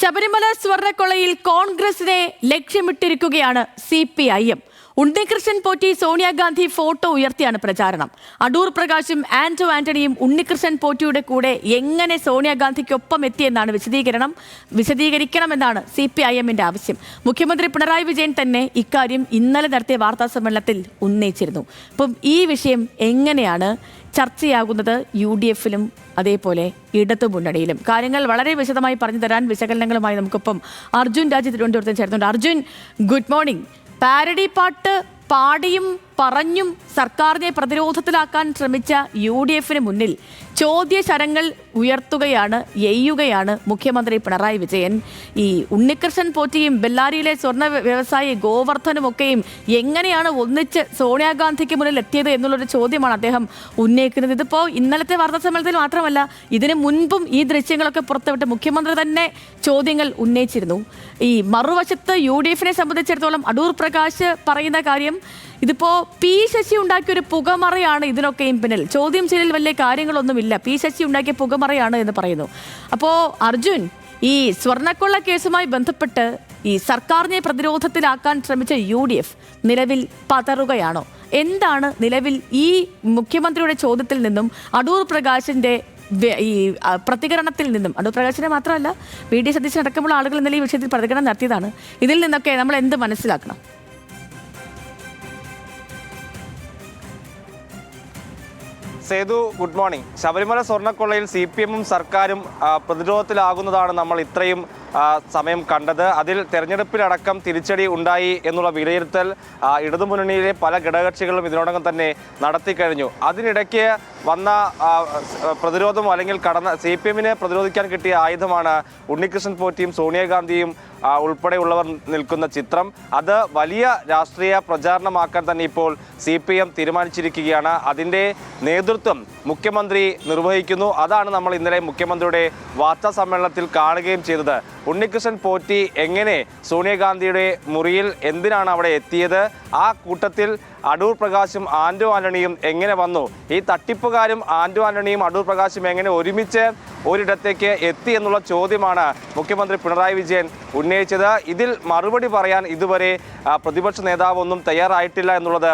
ശബരിമല സ്വർണക്കൊളയിൽ കോൺഗ്രസിനെ ലക്ഷ്യമിട്ടിരിക്കുകയാണ് C P I M. Unnikrishnan Potti Sonia Gandhi photo ഉയർത്തിയാണ് പ്രചാരണം. അടൂർ പ്രകാശും ആന്റോ ആന്റണിയും ഉണ്ണികൃഷ്ണൻ പോറ്റിയുടെ കൂടെ എങ്ങനെ സോണിയാഗാന്ധിക്കൊപ്പം എത്തിയെന്നാണ് വിശദീകരണം വിശദീകരിക്കണമെന്നാണ് സി പി ഐ എമ്മിന്റെ ആവശ്യം. മുഖ്യമന്ത്രി പിണറായി വിജയൻ തന്നെ ഇക്കാര്യം ഇന്നലെ നടത്തിയ വാർത്താ സമ്മേളനത്തിൽ ഉന്നയിച്ചിരുന്നു. അപ്പം ഈ വിഷയം എങ്ങനെയാണ് ചർച്ചയാകുന്നത്? യു ഡി എഫിലും അതേപോലെ ഇടതു മുന്നണിയിലും. കാര്യങ്ങൾ വളരെ വിശദമായി പറഞ്ഞു തരാൻ വിശകലനങ്ങളുമായി നമുക്കൊപ്പം അർജുൻ രാജ് തിരുവനന്തപുരത്ത് ചേർന്നുണ്ട്. Arjun good morning. പാരഡി പാട്ട് പാടിയും പറഞ്ഞും സർക്കാരിനെ പ്രതിരോധത്തിലാക്കാൻ ശ്രമിച്ച യു ഡി എഫിന് മുന്നിൽ ചോദ്യശരങ്ങൾ ഉയർത്തുകയാണ് എയ്യുകയാണ് മുഖ്യമന്ത്രി പിണറായി വിജയൻ. ഈ ഉണ്ണികൃഷ്ണൻ പോറ്റിയും ബെല്ലാരിയിലെ സ്വർണ വ്യ- വ്യവസായി ഗോവർദ്ധനും ഒക്കെയും എങ്ങനെയാണ് ഒന്നിച്ച് സോണിയാഗാന്ധിക്ക് മുന്നിൽ എത്തിയത് എന്നുള്ളൊരു ചോദ്യമാണ് അദ്ദേഹം ഉന്നയിക്കുന്നത്. ഇതിപ്പോൾ ഇന്നലത്തെ വാർത്താ സമ്മേളനത്തിൽ മാത്രമല്ല ഇതിനു മുൻപും ഈ ദൃശ്യങ്ങളൊക്കെ പുറത്തുവിട്ട് മുഖ്യമന്ത്രി തന്നെ ചോദ്യങ്ങൾ ഉന്നയിച്ചിരുന്നു. ഈ മറുവശത്ത് യു ഡി എഫിനെ സംബന്ധിച്ചിടത്തോളം അടൂർ പ്രകാശ് പറയുന്ന കാര്യം ഇതിപ്പോ പി ശശി ഉണ്ടാക്കിയ ഒരു പുകമറയാണ് ഇതിനൊക്കെയും പിന്നിൽ. ചോദ്യം ചെയ്യലിൽ വലിയ കാര്യങ്ങളൊന്നുമില്ല. പി ശശി ഉണ്ടാക്കിയ പുകമറയാണ് എന്ന് പറയുന്നു. അപ്പോ അർജുൻ ഈ സ്വർണക്കൊള്ള കേസുമായി ബന്ധപ്പെട്ട് ഈ സർക്കാരിനെ പ്രതിരോധത്തിലാക്കാൻ ശ്രമിച്ച യു ഡി എഫ് നിലവിൽ പതറുകയാണോ? എന്താണ് നിലവിൽ ഈ മുഖ്യമന്ത്രിയുടെ ചോദ്യത്തിൽ നിന്നും അടൂർ പ്രകാശിന്റെ ഈ പ്രതികരണത്തിൽ നിന്നും? അടൂർ പ്രകാശിനെ മാത്രമല്ല വി. ഡി. സതീശൻ അടക്കമുള്ള ആളുകൾ ഇന്നലെ ഈ വിഷയത്തിൽ പ്രതികരണം നടത്തിയതാണ്. ഇതിൽ നിന്നൊക്കെ നമ്മൾ എന്ത് മനസ്സിലാക്കണം? Sethu good morning. ശബരിമല സ്വർണക്കൊള്ളയിൽ സി പി എമ്മും സർക്കാരും പ്രതിരോധത്തിലാകുന്നതാണ് നമ്മൾ ഇത്രയും സമയം കണ്ടത്. അതിൽ തെരഞ്ഞെടുപ്പിലടക്കം തിരിച്ചടി ഉണ്ടായി എന്നുള്ള വിലയിരുത്തൽ ഇടതുമുന്നണിയിലെ പല ഘടകകക്ഷികളും ഇതിനോടകം തന്നെ നടത്തിക്കഴിഞ്ഞു അതിനിടയ്ക്ക് വന്ന പ്രതിരോധം അല്ലെങ്കിൽ കടന്ന സി പി എമ്മിനെ പ്രതിരോധിക്കാൻ കിട്ടിയ ആയുധമാണ് ഉണ്ണികൃഷ്ണൻ പോറ്റിയും സോണിയാഗാന്ധിയും ഉൾപ്പെടെയുള്ളവർ നിൽക്കുന്ന ചിത്രം. അത് വലിയ രാഷ്ട്രീയ പ്രചാരണമാക്കാൻ തന്നെ ഇപ്പോൾ സി പി എം തീരുമാനിച്ചിരിക്കുകയാണ്. അതിന്റെ നേതൃത്വം മുഖ്യമന്ത്രി നിർവഹിക്കുന്നു. അതാണ് നമ്മൾ ഇന്നലെ മുഖ്യമന്ത്രിയുടെ വാർത്താ സമ്മേളനത്തിൽ കാണുകയും ചെയ്തത്. ഉണ്ണികൃഷ്ണൻ പോറ്റി എങ്ങനെ സോണിയാഗാന്ധിയുടെ മുറിയിൽ എന്തിനാണ് അവിടെ എത്തിയത്? ആ കൂട്ടത്തിൽ അടൂർ പ്രകാശും ആന്റോ ആന്റണിയും എങ്ങനെ വന്നു? ഈ തട്ടിപ്പുകാരും ആന്റോ ആന്റണിയും അടൂർ പ്രകാശും എങ്ങനെ ഒരുമിച്ച് ഒരിടത്തേക്ക് എത്തി എന്നുള്ള ചോദ്യമാണ് മുഖ്യമന്ത്രി പിണറായി വിജയൻ ഉന്നയിച്ചത്. ഇതിൽ മറുപടി പറയാൻ ഇതുവരെ പ്രതിപക്ഷ നേതാവൊന്നും തയ്യാറായിട്ടില്ല എന്നുള്ളത്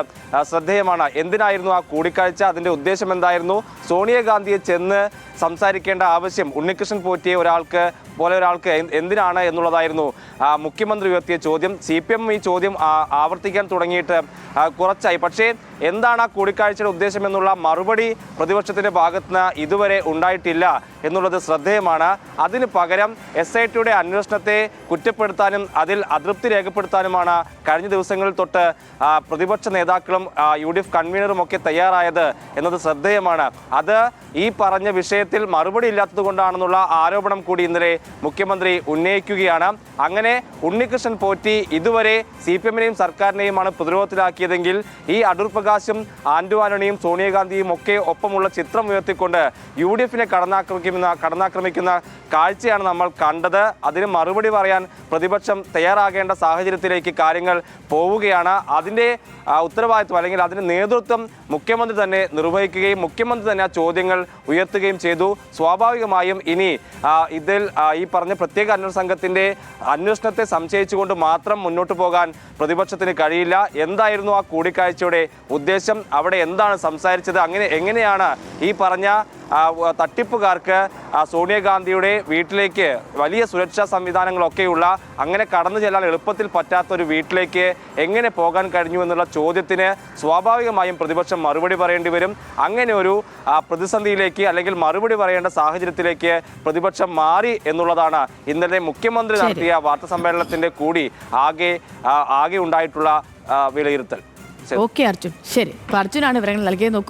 ശ്രദ്ധേയമാണ്. എന്തിനായിരുന്നു ആ കൂടിക്കാഴ്ച? അതിന്റെ ഉദ്ദേശം എന്തായിരുന്നു? സോണിയാഗാന്ധിയെ ചെന്ന് സംസാരിക്കേണ്ട ആവശ്യം ഉണ്ണികൃഷ്ണൻ പോറ്റിയ ഒരാൾക്ക് പോലെ ഒരാൾക്ക് എന്തിനാണ് എന്നുള്ളതായിരുന്നു മുഖ്യമന്ത്രി ഉയർത്തിയ ചോദ്യം. സി ഈ ചോദ്യം ആവർത്തിക്കാൻ തുടങ്ങിയിട്ട് കുറച്ചായി. പക്ഷേ എന്താണ് ആ കൂടിക്കാഴ്ചയുടെ ഉദ്ദേശം എന്നുള്ള മറുപടി പ്രതിപക്ഷത്തിന്റെ ഭാഗത്ത് നിന്ന് ഇതുവരെ ഉണ്ടായിട്ടില്ല എന്നുള്ളത് ശ്രദ്ധേയമാണ്. അതിന് പകരം എസ് ഐ ടിയുടെ അന്വേഷണത്തെ കുറ്റപ്പെടുത്താനും അതിൽ അതൃപ്തി രേഖപ്പെടുത്താനുമാണ് കഴിഞ്ഞ ദിവസങ്ങളിൽ തൊട്ട് പ്രതിപക്ഷ നേതാക്കളും യു ഡി എഫ് കൺവീനറും ഒക്കെ തയ്യാറായത് എന്നത് ശ്രദ്ധേയമാണ്. അത് ഈ പറഞ്ഞ വിഷയത്തിൽ മറുപടി ഇല്ലാത്തത് കൊണ്ടാണെന്നുള്ള ആരോപണം കൂടി ഇന്നലെ മുഖ്യമന്ത്രി ഉന്നയിക്കുകയാണ്. അങ്ങനെ ഉണ്ണികൃഷ്ണൻ പോറ്റി ഇതുവരെ സി പി എമ്മിനെയും സർക്കാരിനെയുമാണ് പ്രതിരോധത്തിലാക്കിയതെങ്കിൽ ഈ അടൂർ പ്രകാശും ആൻഡു ആന്റണിയും സോണിയാഗാന്ധിയും ഒക്കെ ഒപ്പമുള്ള ചിത്രം ഉയർത്തിക്കൊണ്ട് യു ഡി എഫിനെ കടന്നാക്രമിക്കുന്ന കടന്നാക്രമിക്കുന്ന കാഴ്ചയാണ് നമ്മൾ കണ്ടത്. അതിന് മറുപടി പറയാൻ പ്രതിപക്ഷം തയ്യാറാകേണ്ട സാഹചര്യത്തിലേക്ക് കാര്യങ്ങൾ പോവുകയാണ്. അതിന്റെ ഉത്തരവാദിത്വം അല്ലെങ്കിൽ അതിന് നേതൃത്വം മുഖ്യമന്ത്രി തന്നെ നിർവഹിക്കുകയും മുഖ്യമന്ത്രി തന്നെ ആ ചോദ്യങ്ങൾ ഉയർത്തുകയും ചെയ്തു. സ്വാഭാവികമായും ഇനി ഇതിൽ ഈ പറഞ്ഞ പ്രത്യേക അന്വേഷണ സംഘത്തിന്റെ അന്വേഷണത്തെ സംശയിച്ചുകൊണ്ട് മാത്രം മുന്നോട്ട് പോകാൻ പ്രതിപക്ഷത്തിന് കഴിയില്ല. എന്തായിരുന്നു ആ കൂടിക്കാഴ്ചയുടെ ഉദ്ദേശം അവിടെ എന്താണ് സംസാരിച്ചത്? അങ്ങനെ എങ്ങനെയാണ് ഈ പറഞ്ഞ തട്ടിപ്പുകാർക്ക് സോണിയാഗാന്ധിയുടെ വീട്ടിലേക്ക് വലിയ സുരക്ഷാ സംവിധാനങ്ങളൊക്കെയുള്ള അങ്ങനെ കടന്നു ചെല്ലാൻ എളുപ്പത്തിൽ പറ്റാത്ത ഒരു വീട്ടിലേക്ക് എങ്ങനെ പോകാൻ കഴിഞ്ഞു എന്നുള്ള ചോദ്യത്തിന് സ്വാഭാവികമായും പ്രതിപക്ഷം മറുപടി പറയേണ്ടി വരും. അങ്ങനെ ഒരു പ്രതിസന്ധിയിലേക്ക് അല്ലെങ്കിൽ മറുപടി പറയേണ്ട സാഹചര്യത്തിലേക്ക് പ്രതിപക്ഷം മാറി എന്നുള്ളതാണ് ഇന്നലെ മുഖ്യമന്ത്രി നടത്തിയ വാർത്താ സമ്മേളനത്തിന്റെ കൂടി ആകെ ആകെ ഉണ്ടായിട്ടുള്ള വിലയിരുത്തൽ. ഓക്കെ അർജുൻ. ശരി. അർജുനാണ് വിവരങ്ങൾ നൽകിയത്.